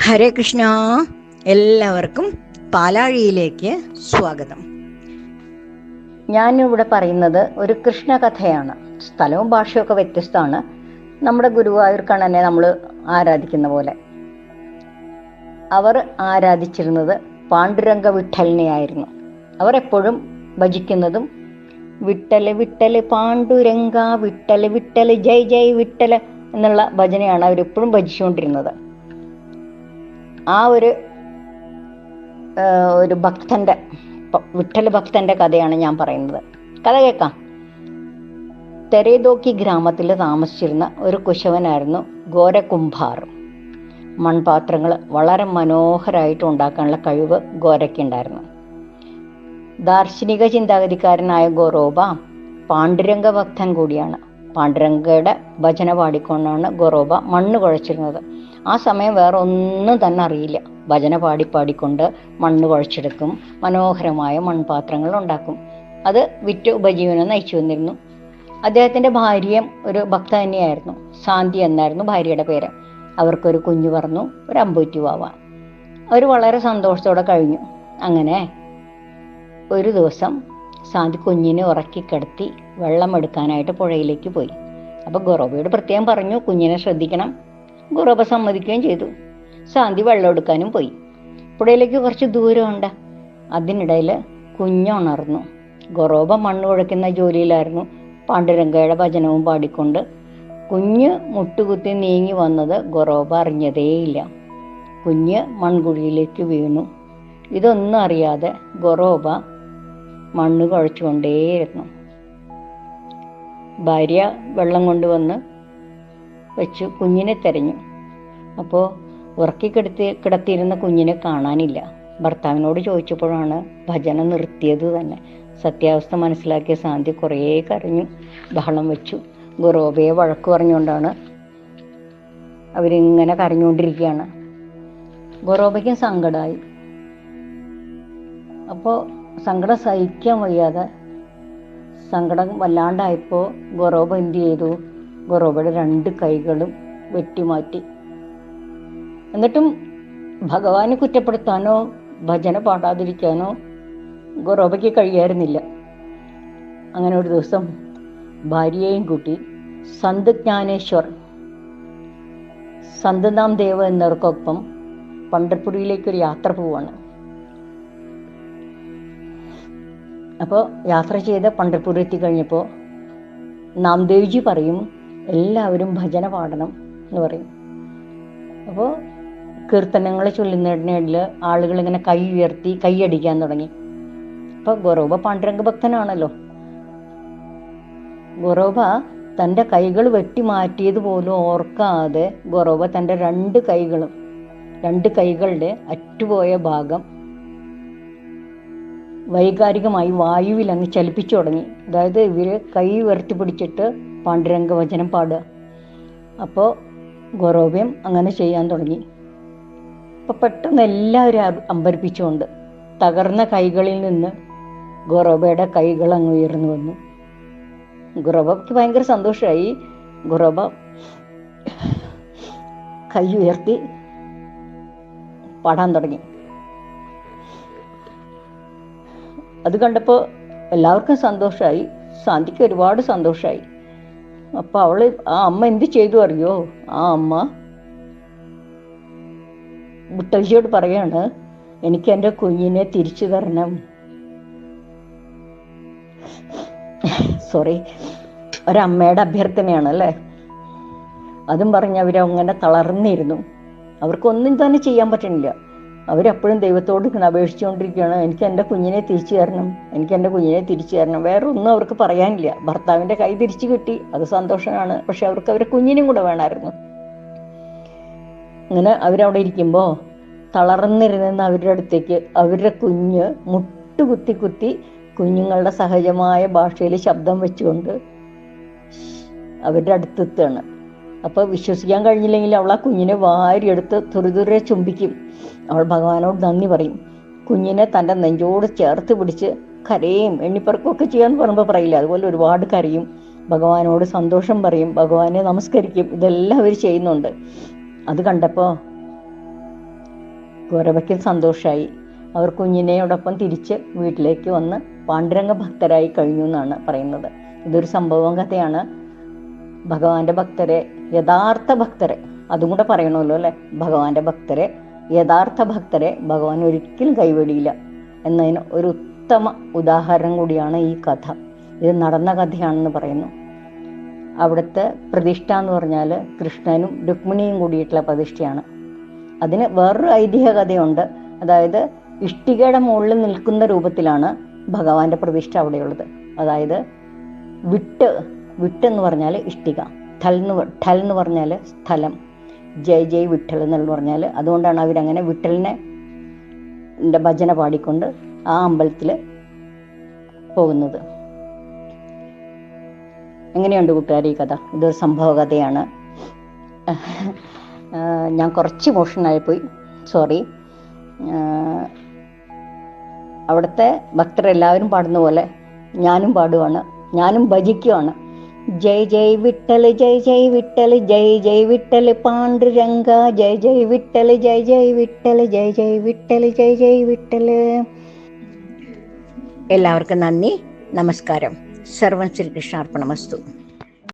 ഹരേ കൃഷ്ണ. എല്ലാവർക്കും പാലാഴിയിലേക്ക് സ്വാഗതം. ഞാൻ ഇവിടെ പറയുന്നത് ഒരു കൃഷ്ണ കഥയാണ്. സ്ഥലവും ഭാഷയൊക്കെ വ്യത്യസ്തമാണ്. നമ്മുടെ ഗുരുവായൂർ കണ്ണനെ നമ്മൾ ആരാധിക്കുന്ന പോലെ. അവർ ആരാധിച്ചിരുന്നത് പാണ്ഡുരംഗ വിട്ടലിനെയായിരുന്നു അവർ എപ്പോഴും ഭജിക്കുന്നതും വിട്ടൽ വിട്ടൽ പാണ്ഡുരംഗ വിട്ടൽ വിട്ടൽ ജയ് ജയ് വിട്ടൽ എന്നുള്ള ഭജനയാണ് അവരെപ്പോഴും ഭജിച്ചുകൊണ്ടിരുന്നത്. ആ ഒരു ഒരു ഭക്തന്റെ വിട്ടൽ ഭക്തന്റെ കഥയാണ് ഞാൻ പറയുന്നത്. കഥ കേൾക്കാം. തെരേതോക്കി ഗ്രാമത്തിൽ താമസിച്ചിരുന്ന ഒരു കുശവനായിരുന്നു ഗോരകുംഭാർ മൺപാത്രങ്ങൾ വളരെ മനോഹരമായിട്ട് ഉണ്ടാക്കാനുള്ള കഴിവ് ഗോരയ്ക്കുണ്ടായിരുന്നു ദാർശനിക ചിന്താഗതിക്കാരനായ ഗോറോബ പാണ്ഡുരംഗ ഭക്തൻ കൂടിയാണ്. പാണ്ഡുരംഗയുടെ ഭജന പാടിക്കൊണ്ടാണ് ഗോറോബ മണ്ണ് കുഴച്ചിരുന്നത്. ആ സമയം വേറെ ഒന്നും തന്നെ അറിയില്ല. ഭജന പാടി പാടിക്കൊണ്ട് മണ്ണ് കുഴച്ചെടുക്കും. മനോഹരമായ മൺപാത്രങ്ങൾ ഉണ്ടാക്കും. അത് വിറ്റ് ഉപജീവനം നയിച്ചു വന്നിരുന്നു അദ്ദേഹത്തിന്റെ ഭാര്യയും ഒരു ഭക്ത തന്നെയായിരുന്നു. ശാന്തി എന്നായിരുന്നു ഭാര്യയുടെ പേര്. അവർക്കൊരു കുഞ്ഞു പറഞ്ഞു ഒരു അമ്പൂറ്റി വാവ. അവർ വളരെ സന്തോഷത്തോടെ കഴിഞ്ഞു. അങ്ങനെ ഒരു ദിവസം ശാന്തി കുഞ്ഞിനെ ഉറക്കി കിടത്തി വെള്ളം എടുക്കാനായിട്ട് പുഴയിലേക്ക് പോയി. അപ്പൊ ഗൊറോബയോട് പ്രത്യേകം പറഞ്ഞു കുഞ്ഞിനെ ശ്രദ്ധിക്കണം. ഗൊറോബ സമ്മതിക്കുകയും ചെയ്തു. ശാന്തി വെള്ളം എടുക്കാനും പോയി. പുഴയിലേക്ക് കുറച്ച് ദൂരമുണ്ട്. അതിനിടയിൽ കുഞ്ഞുണർന്നു ഗൊറോബ മണ്ണ് കുഴക്കുന്ന ജോലിയിലായിരുന്നു. പാണ്ഡുരംഗയുടെ ഭജനവും പാടിക്കൊണ്ട് കുഞ്ഞ് മുട്ടുകുത്തി നീങ്ങി വന്നത് ഗൊറോബ അറിഞ്ഞതേയില്ല. കുഞ്ഞ് മൺകുഴിയിലേക്ക് വീണു. ഇതൊന്നും അറിയാതെ ഗൊറോബ മണ്ണ് കുഴച്ചുകൊണ്ടേയിരുന്നു. ഭാര്യ വെള്ളം കൊണ്ടുവന്ന് വെച്ചു കുഞ്ഞിനെ തെരഞ്ഞു. അപ്പോൾ ഉറക്കി കിടത്തി കിടത്തിയിരുന്ന കുഞ്ഞിനെ കാണാനില്ല. ഭർത്താവിനോട് ചോദിച്ചപ്പോഴാണ് ഭജന നിർത്തിയത് തന്നെ. സത്യാവസ്ഥ മനസ്സിലാക്കിയ സാന്തി കുറേ കരഞ്ഞു ബഹളം വെച്ചു. ഗുറോബയെ വഴക്ക് പറഞ്ഞുകൊണ്ടാണ് അവരിങ്ങനെ കരഞ്ഞുകൊണ്ടിരിക്കുകയാണ്. ഗൊറോബയ്ക്കും സങ്കടമായി അപ്പോൾ സങ്കടം സഹിക്കാൻ വയ്യാതെ സങ്കടം വല്ലാണ്ടായപ്പോൾ ഗൊറോബ എന്ത് ചെയ്തു? ഗൊറോബയുടെ രണ്ട് കൈകളും വെട്ടിമാറ്റി. എന്നിട്ടും ഭഗവാനെ കുറ്റപ്പെടുത്താനോ ഭജന പാടാതിരിക്കാനോ ഗൊറോബയ്ക്ക് കഴിയായിരുന്നില്ല. അങ്ങനെ ഒരു ദിവസം ഭാര്യയെയും കൂട്ടി സന്ത് ജ്ഞാനേശ്വർ സന്ത് നാം ദേവ് എന്നവർക്കൊപ്പം പണ്ടർപുരിയിലേക്കൊരു യാത്ര പോവാണ്. അപ്പോൾ യാത്ര ചെയ്ത് പണ്ടർപൂർ എത്തിക്കഴിഞ്ഞപ്പോൾ നാംദേവ്ജി പറയും എല്ലാവരും ഭജന പാടണം എന്ന് പറയും. അപ്പോൾ കീർത്തനങ്ങൾ ചൊല്ലുന്നതിനിടയിൽ ആളുകൾ ഇങ്ങനെ കൈ ഉയർത്തി കൈയടിക്കാൻ തുടങ്ങി. അപ്പോൾ ഗൊറോബ പാണ്ഡുരംഗ ഭക്തനാണല്ലോ ഗൊറോബ തന്റെ കൈകൾ വെട്ടി മാറ്റിയത് പോലും ഓർക്കാതെ ഗൊറോബ തന്റെ രണ്ട് കൈകളും രണ്ട് കൈകളുടെ അറ്റുപോയ ഭാഗം വൈകാരികമായി വായുവിൽ അങ്ങ് ചലിപ്പിച്ചു തുടങ്ങി. അതായത് ഇവർ കൈ ഉയർത്തി പിടിച്ചിട്ട് പാണ്ഡുരംഗ വചനം പാടുക. അപ്പോൾ ഗൗരവ്യം അങ്ങനെ ചെയ്യാൻ തുടങ്ങി. അപ്പൊ പെട്ടെന്ന് എല്ലാവരും അമ്പരിപ്പിച്ചുകൊണ്ട് തകർന്ന കൈകളിൽ നിന്ന് ഗൊറോബയുടെ കൈകൾ അങ്ങ് ഉയർന്നു വന്നു. ഗുറോബയ്ക്ക് ഭയങ്കര സന്തോഷമായി. ഗുറോബ കൈ ഉയർത്തി പാടാൻ തുടങ്ങി. അത് കണ്ടപ്പോൾ എല്ലാവർക്കും സന്തോഷമായി. ശാന്തിക്ക് ഒരുപാട് സന്തോഷമായി. അപ്പൊ അവൾ ആ അമ്മ എന്ത് ചെയ്തു അറിയോ? ആ അമ്മ മുത്തശ്ശിയോട് പറയാണ് എനിക്ക് എന്റെ കുഞ്ഞിനെ തിരിച്ചു തരണം. സോറി ഒരമ്മയുടെ അഭ്യർത്ഥനയാണ് അല്ലേ? അതും പറഞ്ഞ് അവരങ്ങനെ തളർന്നിരുന്നു. അവർക്കൊന്നും തന്നെ ചെയ്യാൻ പറ്റണില്ല. അവരെപ്പോഴും ദൈവത്തോട് അപേക്ഷിച്ചുകൊണ്ടിരിക്കുകയാണ്. എനിക്ക് എന്റെ കുഞ്ഞിനെ തിരിച്ചു തരണം. എനിക്ക് എന്റെ കുഞ്ഞിനെ തിരിച്ചു തരണം. വേറെ ഒന്നും അവർക്ക് പറയാനില്ല. ഭർത്താവിന്റെ കൈ തിരിച്ചു കിട്ടി. അത് സന്തോഷമാണ്. പക്ഷെ അവർക്ക് അവരെ കുഞ്ഞിനും കൂടെ വേണമായിരുന്നു. അങ്ങനെ അവരവിടെ ഇരിക്കുമ്പോൾ തളർന്നിരുന്ന അവരുടെ അടുത്തേക്ക് അവരുടെ കുഞ്ഞ് മുട്ടുകുത്തി കുത്തി കുഞ്ഞുങ്ങളുടെ സഹജമായ ഭാഷയിൽ ശബ്ദം വെച്ചുകൊണ്ട് അവരുടെ അടുത്തെത്തുകയാണ്. അപ്പോൾ വിശ്വസിക്കാൻ കഴിഞ്ഞില്ലെങ്കിൽ അവൾ ആ കുഞ്ഞിനെ വാരിയെടുത്ത് തുറിതുറെ ചുംബിക്കും. അവൾ ഭഗവാനോട് നന്ദി പറയും. കുഞ്ഞിനെ തന്റെ നെഞ്ചോട് ചേർത്ത് പിടിച്ച് കരയും എണ്ണിപ്പറക്കൊക്കെ ചെയ്യാന്ന് പറയുമ്പോൾ പറയില്ല? അതുപോലെ ഒരുപാട് കരയും. ഭഗവാനോട് സന്തോഷം പറയും. ഭഗവാനെ നമസ്കരിക്കും. ഇതെല്ലാം അവർ ചെയ്യുന്നുണ്ട്. അത് കണ്ടപ്പോൾ ഗൗരവയ്ക്കും സന്തോഷമായി അവർ കുഞ്ഞിനെയോടൊപ്പം തിരിച്ച് വീട്ടിലേക്ക് വന്ന് പാണ്ഡുരംഗ ഭക്തരായി കഴിഞ്ഞു എന്നാണ് പറയുന്നത്. ഇതൊരു സംഭവം കഥയാണ്. ഭഗവാന്റെ ഭക്തരെ യഥാർത്ഥ ഭക്തരെ. അതും കൂടെ പറയണമല്ലോ അല്ലെ? ഭഗവാന്റെ ഭക്തരെ. യഥാർത്ഥ ഭക്തരെ ഭഗവാൻ ഒരിക്കലും കൈവെടിയില്ല. എന്നതിന് ഒരു ഉത്തമ ഉദാഹരണം കൂടിയാണ് ഈ കഥ. ഇത് നടന്ന കഥയാണെന്ന് പറയുന്നു. അവിടുത്തെ പ്രതിഷ്ഠ എന്ന് പറഞ്ഞാൽ കൃഷ്ണനും രുക്മിണിയും കൂടിയിട്ടുള്ള പ്രതിഷ്ഠയാണ്. അതിന് വേറൊരു ഐതിഹ്യ കഥയുണ്ട്. അതായത് ഇഷ്ടികയുടെ മുകളിൽ നിൽക്കുന്ന രൂപത്തിലാണ് ഭഗവാന്റെ പ്രതിഷ്ഠ അവിടെയുള്ളത്. അതായത് വിട്ട് വിട്ടെന്ന് പറഞ്ഞാൽ ഇഷ്ടിക. ഠൽ എന്ന് ഠൽ എന്ന് പറഞ്ഞാൽ സ്ഥലം. ജയ് ജയ് വിട്ടൽ എന്ന് പറഞ്ഞാൽ അതുകൊണ്ടാണ് അവരങ്ങനെ വിട്ടലിനെ ഭജന പാടിക്കൊണ്ട് ആ അമ്പലത്തിൽ പോകുന്നത്. എങ്ങനെയുണ്ട് കൂട്ടുകാരി ഈ കഥ? ഇതൊരു സംഭവ കഥയാണ്. ഞാൻ കുറച്ച് ഇമോഷണലായി പോയി. സോറി. അവിടുത്തെ ഭക്തരെല്ലാവരും പാടുന്ന പോലെ ഞാനും പാടുവാണ്. ഞാനും ഭജിക്കുവാണ്. ജയ് ജയ് വിട്ടൽ ജയ് ജയ് വിട്ടൽ ജയ് ജയ് വിട്ടൽ പാണ്ഡുരംഗ ജയ് ജയ് വിട്ടൽ ജയ് ജയ് വിട്ടൽ ജയ് ജയ് വിട്ടൽ ജയ് ജയ് വിട്ടൽ. എല്ലാവർക്കും നന്ദി നമസ്കാരം. സർവം ശ്രീകൃഷ്ണാർപ്പണമസ്തു.